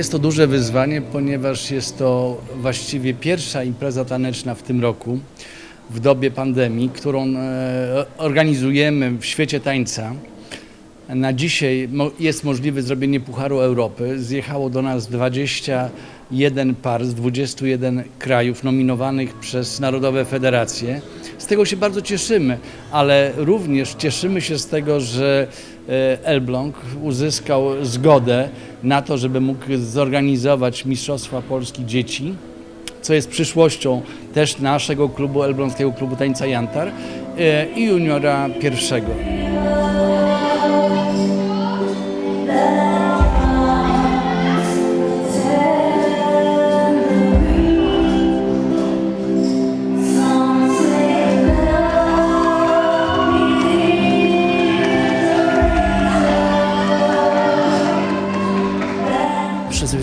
jest to duże wyzwanie, ponieważ jest to właściwie pierwsza impreza taneczna w tym roku, w dobie pandemii, którą e, organizujemy w świecie tańca. Na dzisiaj jest możliwe zrobienie Pucharu Europy. Zjechało do nas 21 par z 21 krajów nominowanych przez Narodowe Federacje. Z tego się bardzo cieszymy, ale również cieszymy się z tego, że e, Elbląg uzyskał zgodę na to, żeby mógł zorganizować Mistrzostwa Polski Dzieci co jest przyszłością też naszego klubu, Elbląskiego Klubu Tańca Jantar e, i juniora pierwszego.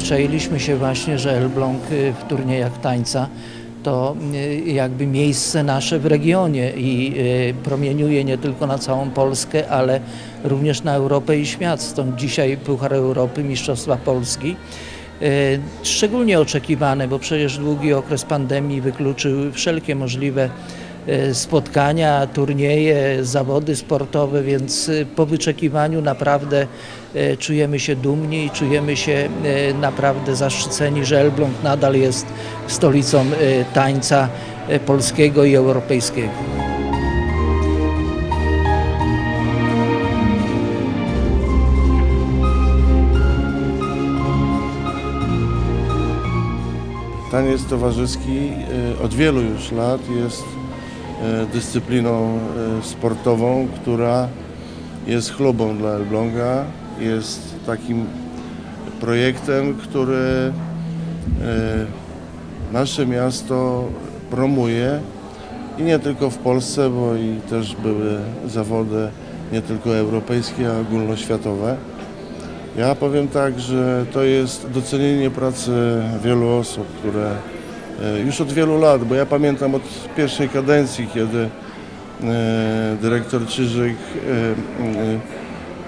Przyzwyczailiśmy się właśnie, że Elbląg y, w turniejach tańca to y, jakby miejsce nasze w regionie i y, promieniuje nie tylko na całą Polskę, ale również na Europę i świat. Stąd dzisiaj Puchar Europy, Mistrzostwa Polski. Szczególnie oczekiwane, bo przecież długi okres pandemii wykluczył wszelkie możliwe spotkania, turnieje, zawody sportowe, więc e, po wyczekiwaniu naprawdę e, czujemy się dumni i czujemy się e, naprawdę zaszczyceni, że Elbląg nadal jest stolicą e, tańca e, polskiego i europejskiego. Taniec towarzyski e, od wielu już lat jest e, dyscypliną e, sportową, która jest chlubą dla Elbląga, jest takim projektem, który e, nasze miasto promuje i nie tylko w Polsce, bo i też były zawody nie tylko europejskie, a ogólnoświatowe. Ja powiem tak, że to jest docenienie pracy wielu osób, które e, już od wielu lat, bo ja pamiętam od pierwszej kadencji, kiedy e, dyrektor Czyżyk e, e,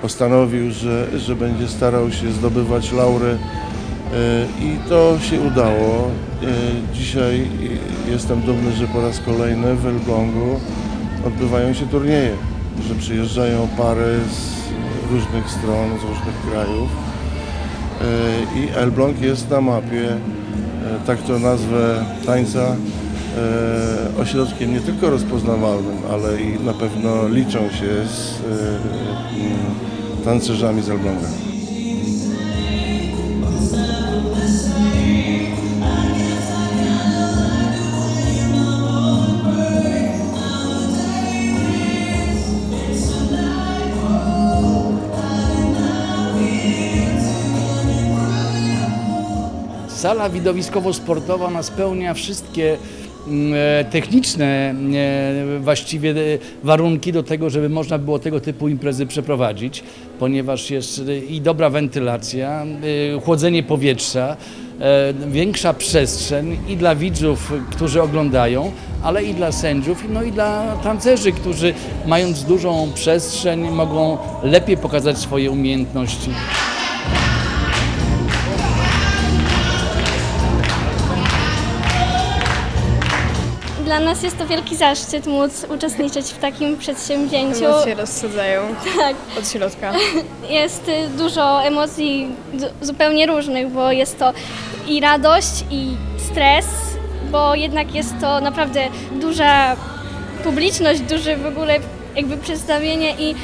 postanowił, że, że będzie starał się zdobywać laury e, i to się udało. E, Dzisiaj jestem dumny, że po raz kolejny w Elblągu odbywają się turnieje, że przyjeżdżają pary z różnych stron, z różnych krajów E, i Elbląg jest na mapie, e, tak to nazwę tańca, e, ośrodkiem nie tylko rozpoznawalnym, ale i na pewno liczą się z e, tancerzami z Elbląga. Sala widowiskowo-sportowa nas spełnia wszystkie mm, e, techniczne e, właściwie e, warunki do tego, żeby można było tego typu imprezy przeprowadzić, ponieważ jest i dobra wentylacja, chłodzenie powietrza, większa przestrzeń i dla widzów, którzy oglądają, ale i dla sędziów, no i dla tancerzy, którzy mając dużą przestrzeń mogą lepiej pokazać swoje umiejętności. Dla nas jest to wielki zaszczyt móc uczestniczyć w takim przedsięwzięciu. Emocje rozsadzają Tak, od środka. jest y, dużo emocji zupełnie różnych, bo jest to i radość, i stres, bo jednak jest to naprawdę duża publiczność, duże w ogóle jakby przedstawienie i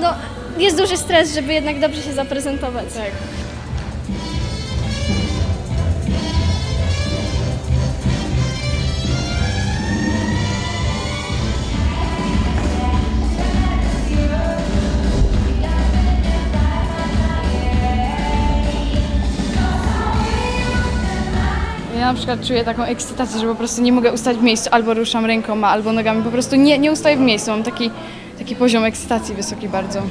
no, jest duży stres, żeby jednak dobrze się zaprezentować. Tak. Ja na przykład czuję taką ekscytację, że po prostu nie mogę ustać w miejscu, albo ruszam rękoma, albo nogami, po prostu nie, nie ustaję w miejscu. Mam taki, taki poziom ekscytacji wysoki bardzo.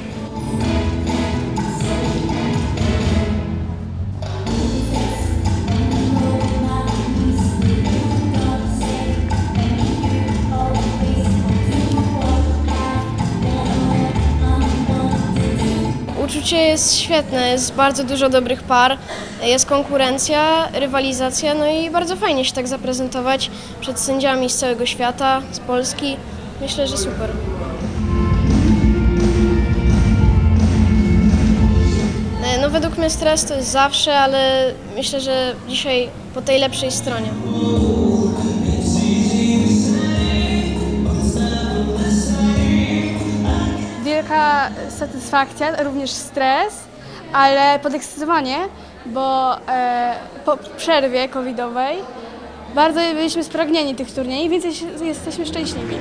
Samopoczucie jest świetne, jest bardzo dużo dobrych par, jest konkurencja, rywalizacja, no i bardzo fajnie się tak zaprezentować przed sędziami z całego świata, z Polski. Myślę, że super. E, No według mnie stres to jest zawsze, ale myślę, że dzisiaj po tej lepszej stronie. Wielka satysfakcja, również stres, ale podekscytowanie, bo e, po przerwie covidowej bardzo byliśmy spragnieni tych turniejów, więc jest- jesteśmy szczęśliwi.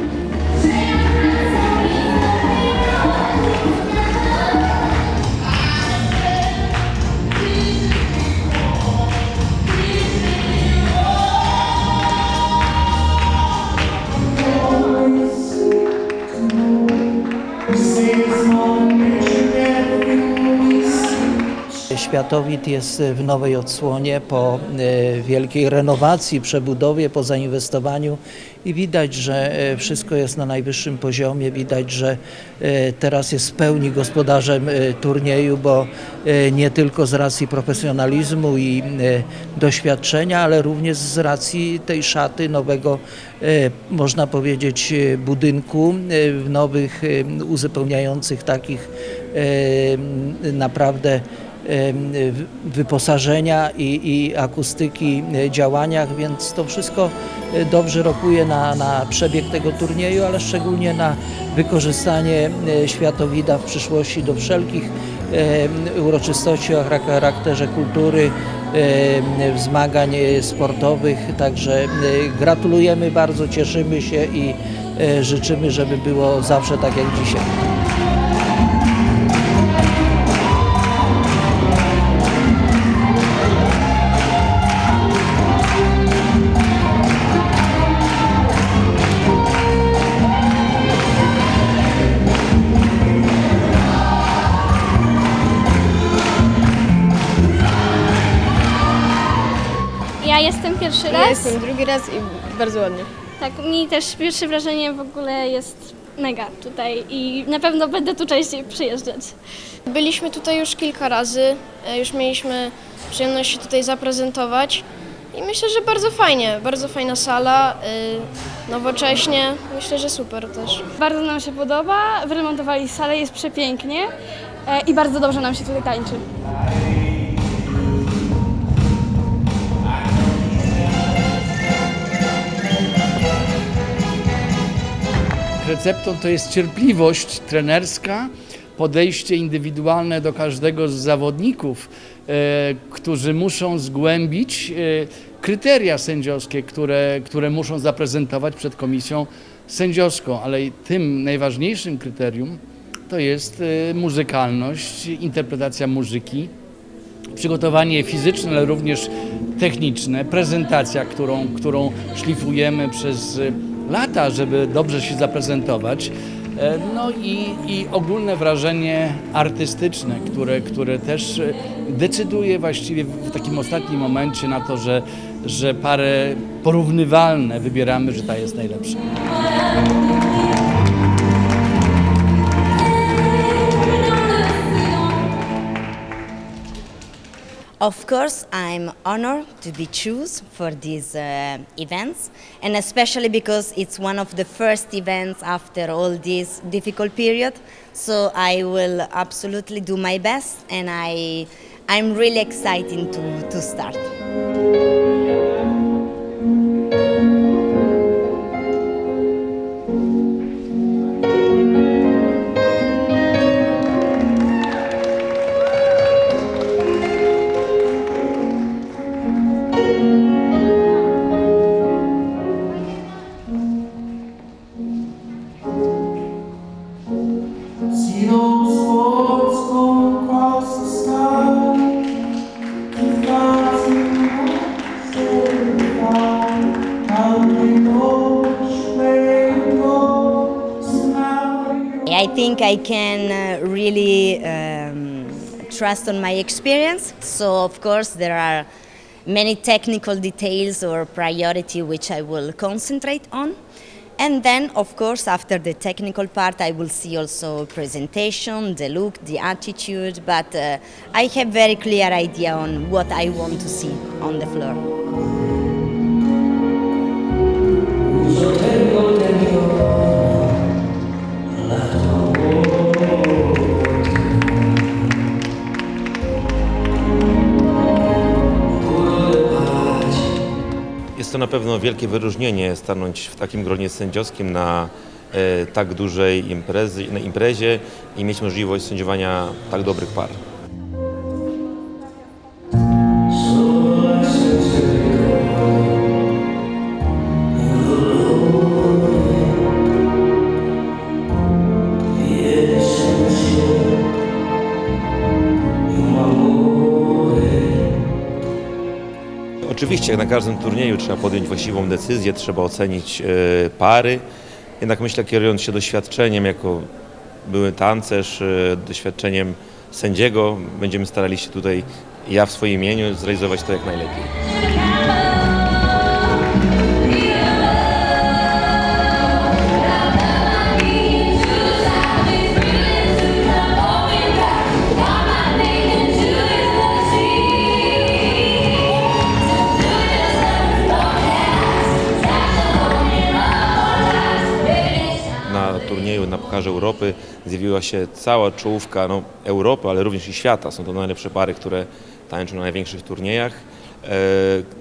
Światowid jest w nowej odsłonie po e, wielkiej renowacji, przebudowie, po zainwestowaniu i widać, że e, wszystko jest na najwyższym poziomie. Widać, że e, teraz jest w pełni gospodarzem e, turnieju, bo e, nie tylko z racji profesjonalizmu i e, doświadczenia, ale również z racji tej szaty nowego, e, można powiedzieć, e, budynku, e, w nowych, e, uzupełniających takich e, naprawdę wyposażenia i, i akustyki e, działaniach, więc to wszystko e, dobrze rokuje na, na przebieg tego turnieju, ale szczególnie na wykorzystanie e, światowida w przyszłości do wszelkich uroczystości o charak- charakterze kultury, e, sportowych. Także gratulujemy bardzo, cieszymy się i życzymy, żeby było zawsze tak jak dzisiaj. Jestem pierwszy Ja raz. jestem drugi raz i bardzo ładnie. Tak, mi też pierwsze wrażenie w ogóle jest mega tutaj i na pewno będę tu częściej przyjeżdżać. Byliśmy tutaj już kilka razy, e, już mieliśmy przyjemność się tutaj zaprezentować i myślę, że bardzo fajnie, bardzo fajna sala, y, nowocześnie, myślę, że super też. Bardzo nam się podoba, wyremontowali salę, jest przepięknie e, i bardzo dobrze nam się tutaj tańczy. Receptą to jest cierpliwość trenerska, podejście indywidualne do każdego z zawodników, e, którzy muszą zgłębić e, kryteria sędziowskie, które, które muszą zaprezentować przed komisją sędziowską, ale tym najważniejszym kryterium to jest e, muzykalność, interpretacja muzyki, przygotowanie fizyczne, ale również techniczne, prezentacja, którą, którą szlifujemy przez lata, żeby dobrze się zaprezentować. E, No i, i ogólne wrażenie artystyczne, które, które też y, decyduje właściwie w takim ostatnim momencie na to, że, że parę porównywalne wybieramy, że ta jest najlepsza. Of course, I'm honored to be chosen for these uh, events, and especially because it's one of the first events after all this difficult period. So I will absolutely do my best, and I, I'm really excited to, to start. Trust on my experience. So of course there are many technical details or priority which I will concentrate on. And then, of course, after the technical part, I will see also presentation, the look, the attitude, but uh, I have very clear idea on what I want to see on the floor. Na pewno wielkie wyróżnienie stanąć w takim gronie sędziowskim na e, tak dużej imprezy, na imprezie i mieć możliwość sędziowania tak dobrych par. Oczywiście, jak na każdym turnieju trzeba podjąć właściwą decyzję, trzeba ocenić e, pary. Jednak myślę, kierując się doświadczeniem jako były tancerz, e, doświadczeniem sędziego, będziemy starali się tutaj, ja w swoim imieniu, zrealizować to jak najlepiej. Pucharze Europy zjawiła się cała czołówka no, Europy, ale również i świata. Są to najlepsze pary, które tańczą na największych turniejach. E,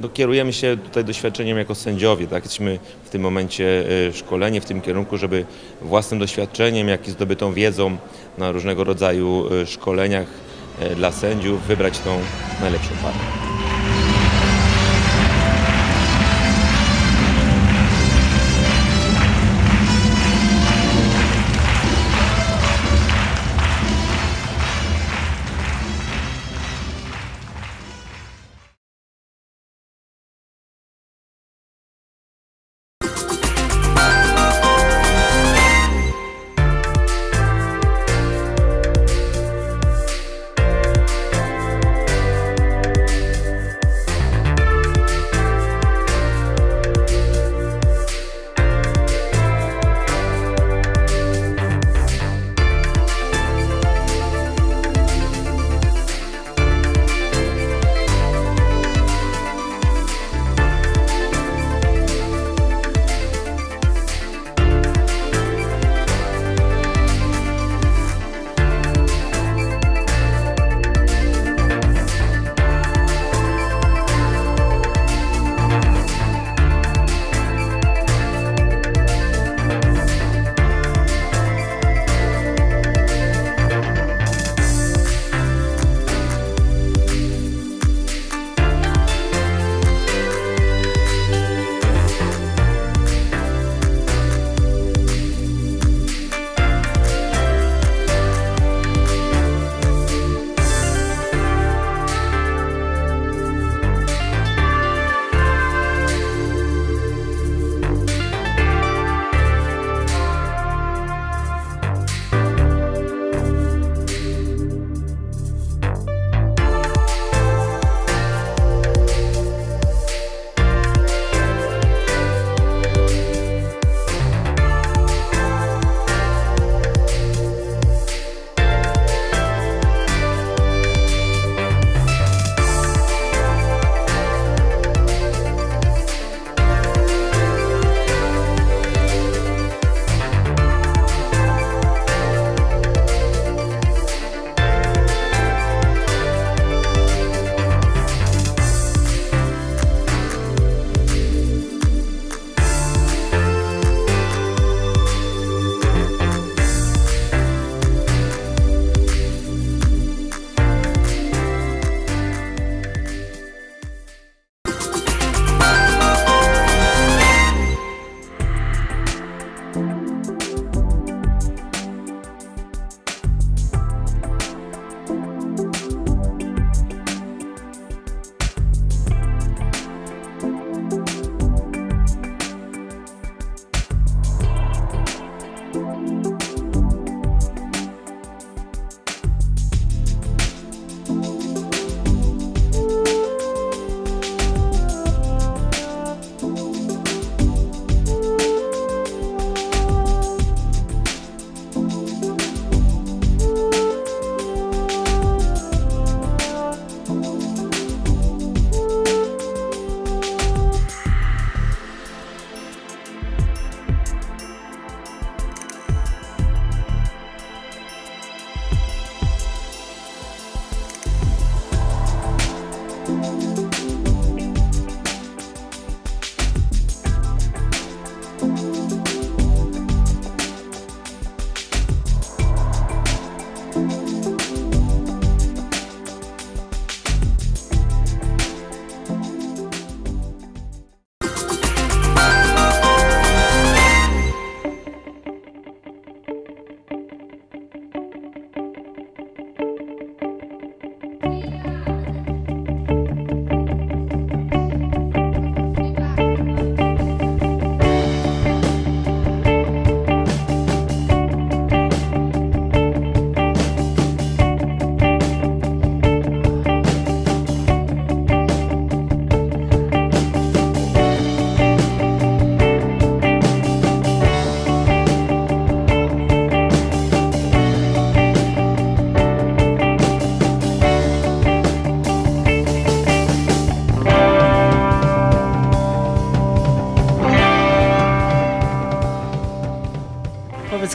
no, kierujemy się tutaj doświadczeniem jako sędziowie. Tak? Jesteśmy w tym momencie e, szkoleni w tym kierunku, żeby własnym doświadczeniem, jak i zdobytą wiedzą na różnego rodzaju e, szkoleniach dla sędziów wybrać tą najlepszą parę.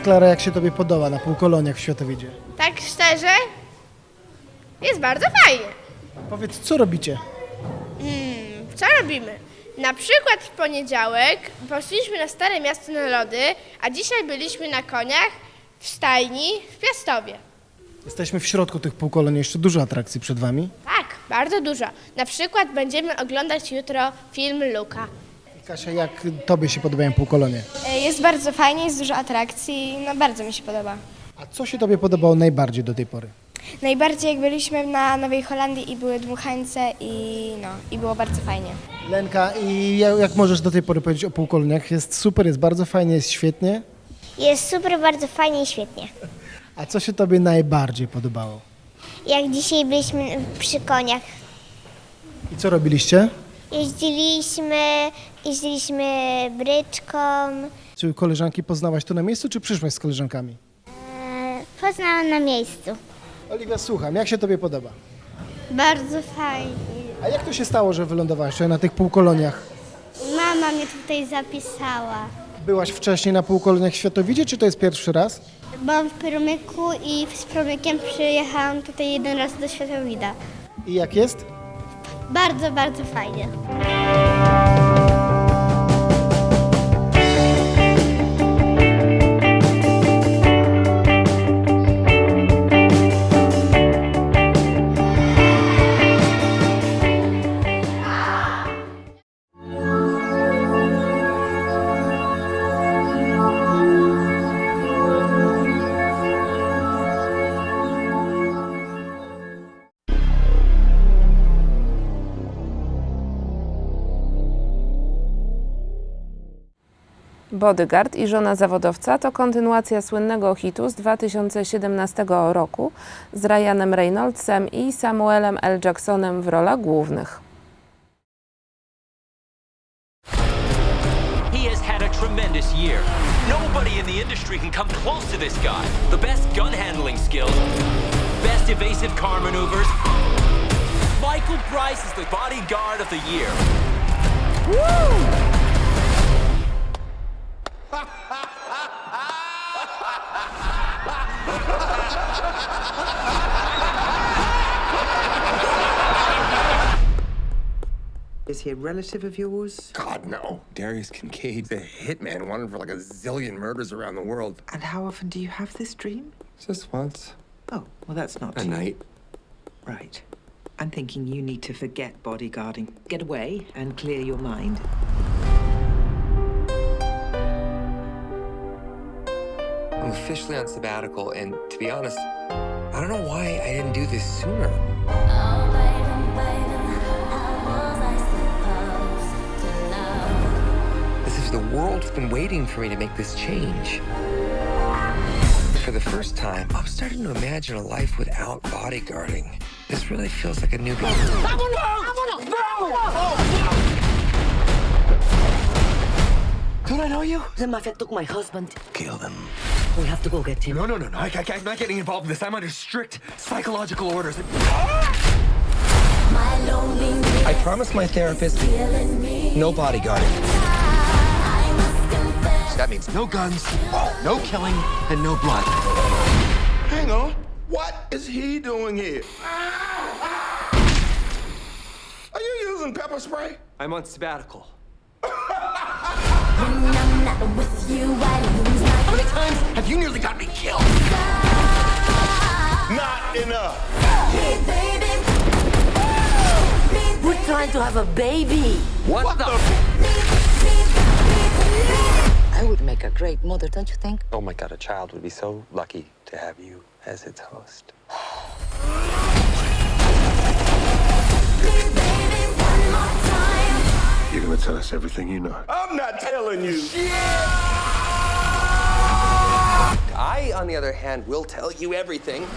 Klara, jak się Tobie podoba na półkoloniach w Światowidzie? Tak szczerze, jest bardzo fajnie. Powiedz, co robicie? Co robimy? Na przykład w poniedziałek poszliśmy na Stare Miasto na lody, a dzisiaj byliśmy na koniach w stajni w Piastowie. Jesteśmy w środku tych półkolonii, jeszcze dużo atrakcji przed Wami. Tak, bardzo dużo. Na przykład będziemy oglądać jutro film Luka. Kasia, jak Tobie się podobają półkolonie? Jest bardzo fajnie, jest dużo atrakcji, no bardzo mi się podoba. A co się Tobie podobało najbardziej do tej pory? Najbardziej jak byliśmy na Nowej Holandii i były dmuchańce i no, i było bardzo fajnie. Lenka, i jak, jak możesz do tej pory powiedzieć o półkoloniach? Jest super, jest bardzo fajnie, jest świetnie. Jest super, bardzo fajnie i świetnie. A co się Tobie najbardziej podobało? Jak dzisiaj byliśmy przy koniach, I co robiliście? jeździliśmy, jeździliśmy bryczką. Czy koleżanki poznałaś tu na miejscu, czy przyszłaś z koleżankami? E, Poznałam na miejscu. Oliwia, słucham, jak się Tobie podoba? Bardzo fajnie. A jak to się stało, że wylądowałaś tutaj na tych półkoloniach? Mama mnie tutaj zapisała. Byłaś wcześniej na półkoloniach Światowidzie, czy to jest pierwszy raz? Byłam w Promyku i z Promykiem przyjechałam tutaj jeden raz do Światowida. I jak jest? Bardzo, bardzo fajnie. Bodyguard i żona zawodowca to kontynuacja słynnego hitu z 2017 roku z Ryanem Reynoldsem i Samuelem L. Jacksonem w rolach głównych. He has had a tremendous year. Nobody in the industry can come close to this guy. The best gun handling skills, best evasive car maneuvers. Michael Bryce is the bodyguard of the year. Is he a relative of yours? God, no. Darius Kincaid's a hitman wanted for like a zillion murders around the world. And how often do you have this dream? Just once. Oh, well, that's not A night. Right. I'm thinking you need to forget bodyguarding. Get away and clear your mind. I'm officially on sabbatical, and to be honest, I don't know why I didn't do this sooner. As if the world's been waiting for me to make this change. For the first time, I'm starting to imagine a life without bodyguarding. This really feels like a new Don't I know you? The mafia took my husband. Kill them. We have to go get him. No, no, no, no. I, I, I'm not getting involved in this. I'm under strict psychological orders. I promised my therapist no bodyguarding. That means no guns, no killing, and no blood. Hang on. What is he doing here? Are you using pepper spray? I'm on sabbatical. How many times have you nearly got me killed? Not enough. We're trying to have a baby. What, the? I would make a great mother, don't you think? Oh my god, a child would be so lucky to have you as its host. You're gonna tell us everything you know. I'm not telling you. I, on the other hand, will tell you everything.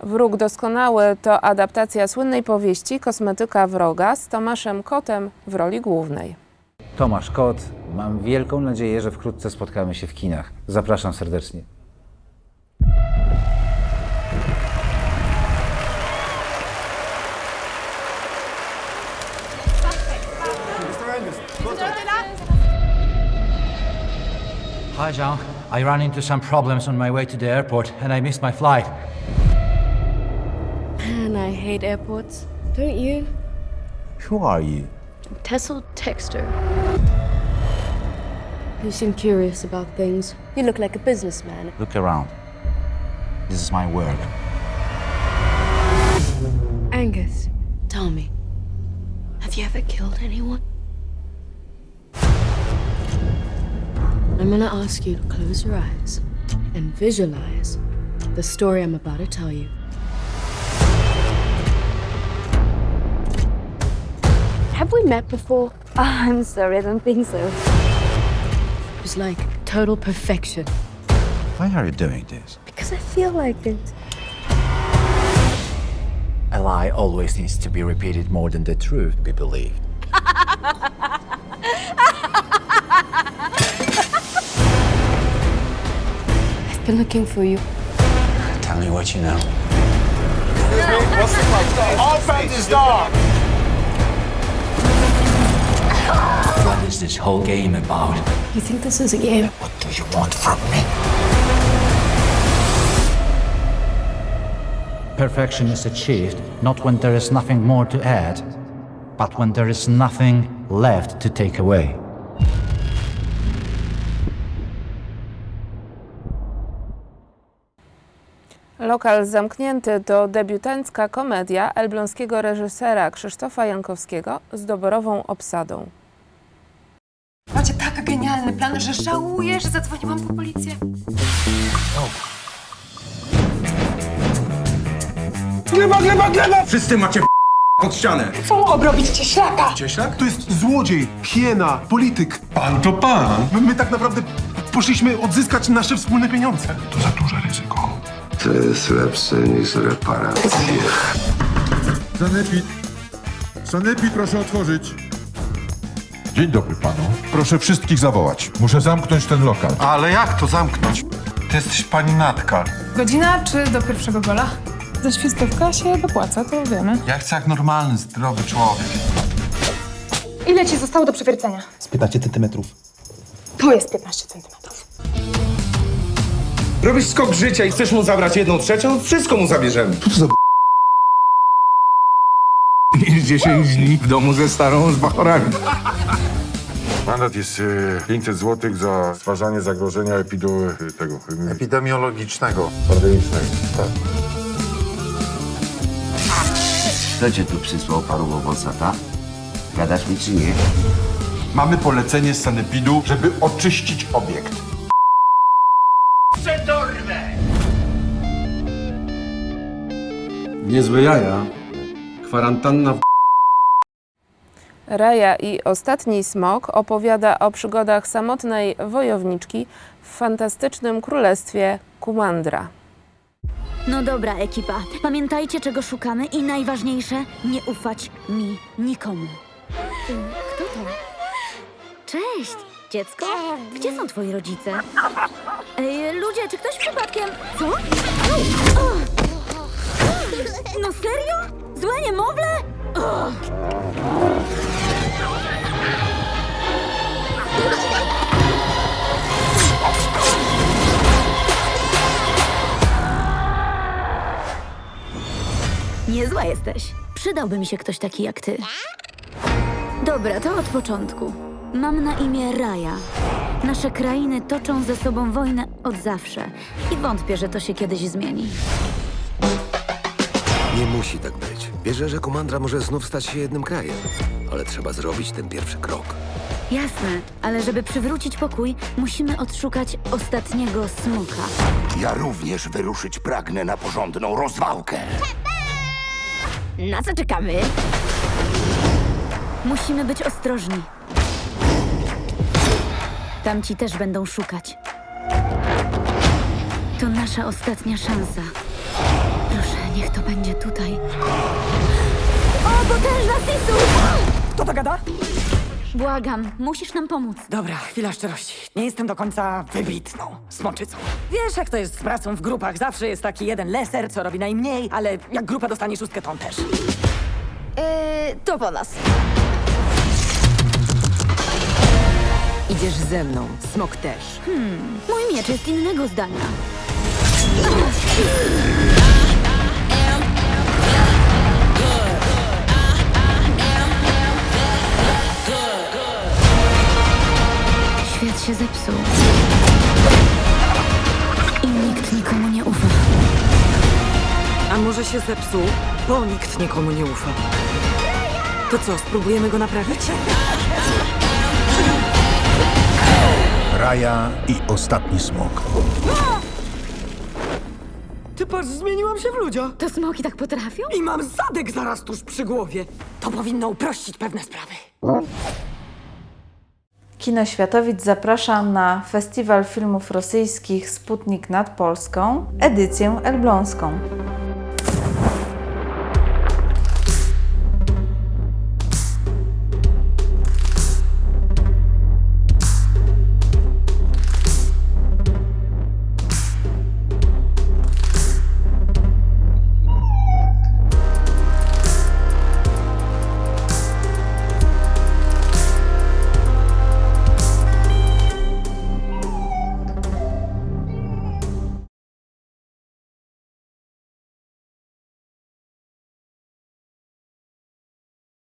Wróg doskonały to adaptacja słynnej powieści Kosmetyka wroga z Tomaszem Kotem w roli głównej. Tomasz Kot. Mam wielką nadzieję, że wkrótce spotkamy się w kinach. Zapraszam serdecznie. Hi, Jean. I ran into some problems on my way to the airport and I missed my flight. Man, I hate airports. Don't you? Who are you? Tessel Texter. You seem curious about things. You look like a businessman. Look around. This is my work. Angus, tell me, have you ever killed anyone? I'm gonna ask you to close your eyes and visualize the story I'm about to tell you. Have we met before? Ah, I'm sorry, I don't think so. It was like total perfection. Why are you doing this? Because I feel like it. A lie always needs to be repeated more than the truth be believed. been looking for you. Tell me what you know. What's All fans is dark. What is this whole game about? You think this is a game? What do you want from me? Perfection is achieved not when there is nothing more to add, but when there is nothing left to take away. Lokal zamknięty to debiutancka komedia elbląskiego reżysera Krzysztofa Jankowskiego z doborową obsadą. Macie tak genialny plan, że żałuję, że zadzwoniłam po policję. Gleba, gleba, gleba! Wszyscy macie pod ścianę. Chcą obrobić cieślaka. Cieślak? To jest złodziej, hiena, polityk. Pan to pan. My, my tak naprawdę poszliśmy odzyskać nasze wspólne pieniądze. To za duże ryzyko. To jest lepsze niż reparacje. Sanepid. Sanepid, proszę otworzyć. Dzień dobry panu. Proszę wszystkich zawołać. Muszę zamknąć ten lokal. Ale jak to zamknąć? Ty jesteś pani Natka. Godzina czy do pierwszego gola? Za świstówka się dopłaca, to wiemy. Ja chcę jak normalny, zdrowy człowiek. Ile ci zostało do przewiercenia? Z 15 centymetrów. To jest 15 centymetrów. Robisz skok życia i chcesz mu zabrać jedną trzecią? Wszystko mu zabierzemy. Co to za Niż 10 dni w domu ze starą z bachorami. Mandat jest e, 500 zł za stwarzanie zagrożenia epidu... e, tego... e, Epidemiologicznego. Pandemicznego. Tak. Kto cię tu przysłał, paru Włosata? Gadasz mi czy nie? Mamy polecenie z sanepidu, żeby oczyścić obiekt. Niezłe jaja. Kwarantanna w Raja i Ostatni Smok opowiada o przygodach samotnej wojowniczki w fantastycznym królestwie Kumandra. No dobra, ekipa. Pamiętajcie, czego szukamy i najważniejsze, nie ufać mi nikomu. Kto to? Cześć, dziecko. Gdzie są twoi rodzice? Ej, ludzie, czy ktoś przypadkiem... Co? Au! O! No serio? Złe niemowlę? O! Niezła jesteś. Przydałby mi się ktoś taki jak ty. Dobra, to od początku. Mam na imię Raja. Nasze krainy toczą ze sobą wojnę od zawsze i wątpię, że to się kiedyś zmieni. Nie musi tak być. Wierzę, że komandra może znów stać się jednym krajem. Ale trzeba zrobić ten pierwszy krok. Jasne, ale żeby przywrócić pokój, musimy odszukać ostatniego smoka. Ja również wyruszyć pragnę na porządną rozwałkę. Na co czekamy? Musimy być ostrożni. Tamci też będą szukać. To nasza ostatnia szansa. Niech to będzie tutaj. O, potężna Sisu! Kto to gada? Błagam, musisz nam pomóc. Dobra, chwila szczerości. Nie jestem do końca wybitną smoczycą. Wiesz, jak to jest z pracą w grupach. Zawsze jest taki jeden leser, co robi najmniej, ale jak grupa dostanie szóstkę, to on też. Yy, to po nas. Idziesz ze mną, smok też. Hmm, mój miecz jest innego zdania. Się zepsuł. I nikt nikomu nie ufa. A może się zepsuł, bo nikt nikomu nie ufa. To co, spróbujemy go naprawić? Raja i ostatni smok. Ty patrz, zmieniłam się w ludzia. To smoki tak potrafią? I mam zadek zaraz tuż przy głowie. To powinno uprościć pewne sprawy. Kino Światowic zaprasza na Festiwal Filmów Rosyjskich Sputnik nad Polską, edycję elbląską.